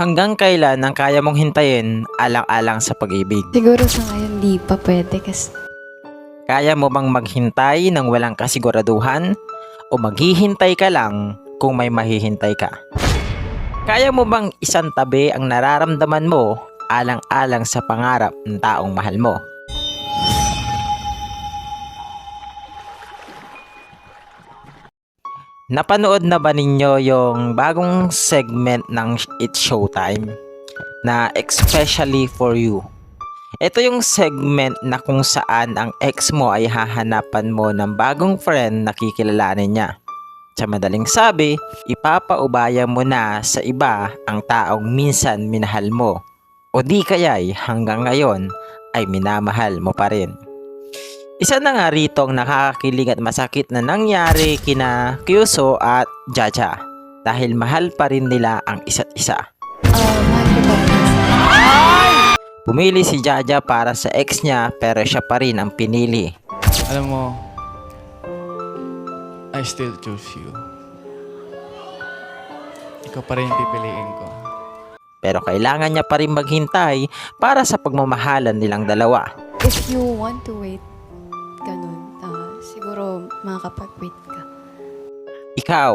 Hanggang kailan ang kaya mong hintayin alang-alang sa pag-ibig? Siguro sa ngayon di pa pwede kasi Kaya mo bang maghintay ng walang kasiguraduhan? O maghihintay ka lang kung may mahihintay ka? Kaya mo bang isang tabi ang nararamdaman mo alang-alang sa pangarap ng taong mahal mo? Napanood na ba ninyo yung bagong segment ng It's Showtime na especially for you? Ito yung segment na kung saan ang ex mo ay hahanapan mo ng bagong friend na kikilalanin niya. Sa madaling sabi, ipapaubaya mo na sa iba ang taong minsan minahal mo. O di kaya'y hanggang ngayon ay minamahal mo pa rin. Isa na nga rito ang nakakakilig at masakit na nangyari kina Kyuso at Jaja dahil mahal pa rin nila ang isa't isa. Pumili si Jaja para sa ex niya pero siya pa rin ang pinili. Alam mo, I still choose you. Ikaw pa rin yung pipiliin ko. Pero kailangan niya pa rin maghintay para sa pagmamahalan nilang dalawa. If you want to wait, ganun, ah, siguro makakapag-wait ka. Ikaw,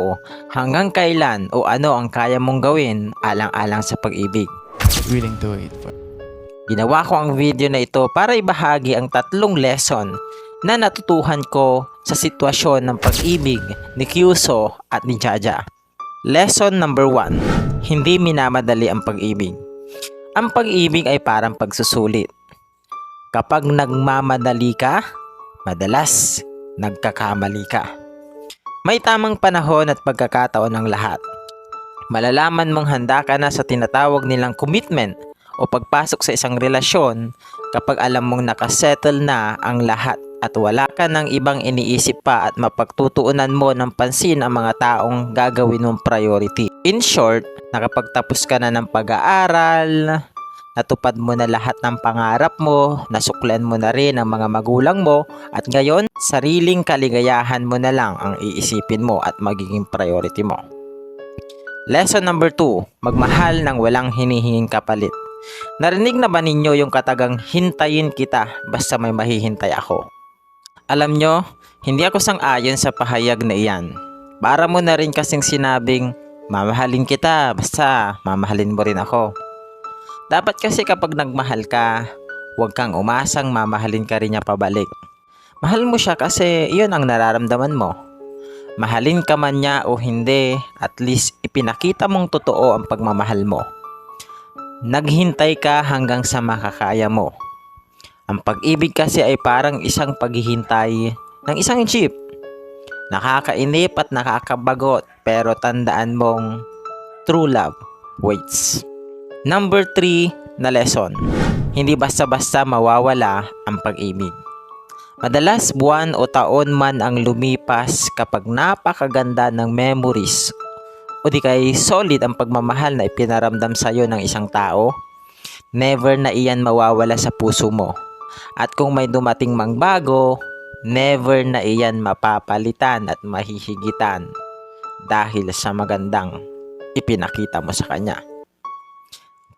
hanggang kailan o ano ang kaya mong gawin alang-alang sa pag-ibig? Willing to wait for. Ginawa ko ang video na ito para ibahagi ang tatlong lesson na natutuhan ko sa sitwasyon ng pag-ibig ni Kyuso at ni Jaja. Lesson number 1. Hindi minamadali ang pag-ibig. Ang pag-ibig ay parang pagsusulit. Kapag nagmamadali ka, madalas nagkakamali ka. May tamang panahon at pagkakataon ng lahat. Malalaman mong handa ka na sa tinatawag nilang commitment o pagpasok sa isang relasyon kapag alam mong nakasettle na ang lahat at wala ka ng ibang iniisip pa at mapagtutuunan mo ng pansin ang mga taong gagawin mong priority. In short, nakapagtapos ka na ng pag-aaral, natupad mo na lahat ng pangarap mo, nasuklen mo na rin ang mga magulang mo, at ngayon, sariling kaligayahan mo na lang ang iisipin mo at magiging priority mo. Lesson number 2, magmahal ng walang hinihinging kapalit. Narinig na ba ninyo yung katagang hintayin kita basta may mahihintay ako? Alam nyo, hindi ako sang-ayon sa pahayag na iyan. Para mo na rin kasing sinabing, mamahalin kita basta mamahalin mo rin ako. Dapat kasi kapag nagmahal ka, huwag kang umasang mamahalin ka rin niya pabalik. Mahal mo siya kasi iyon ang nararamdaman mo. Mahalin ka man niya o hindi, at least ipinakita mong totoo ang pagmamahal mo. Naghintay ka hanggang sa makakaya mo. Ang pag-ibig kasi ay parang isang paghihintay ng isang jeep. Nakakainip at nakakabagot pero tandaan mong true love waits. Number 3 na lesson. Hindi basta-basta mawawala ang pag-ibig. Madalas buwan o taon man ang lumipas kapag napakaganda ng memories o di kay solid ang pagmamahal na ipinaramdam sa iyo ng isang tao, never na iyan mawawala sa puso mo. At kung may dumating mang bago, never na iyan mapapalitan at mahihigitan dahil sa magandang ipinakita mo sa kanya.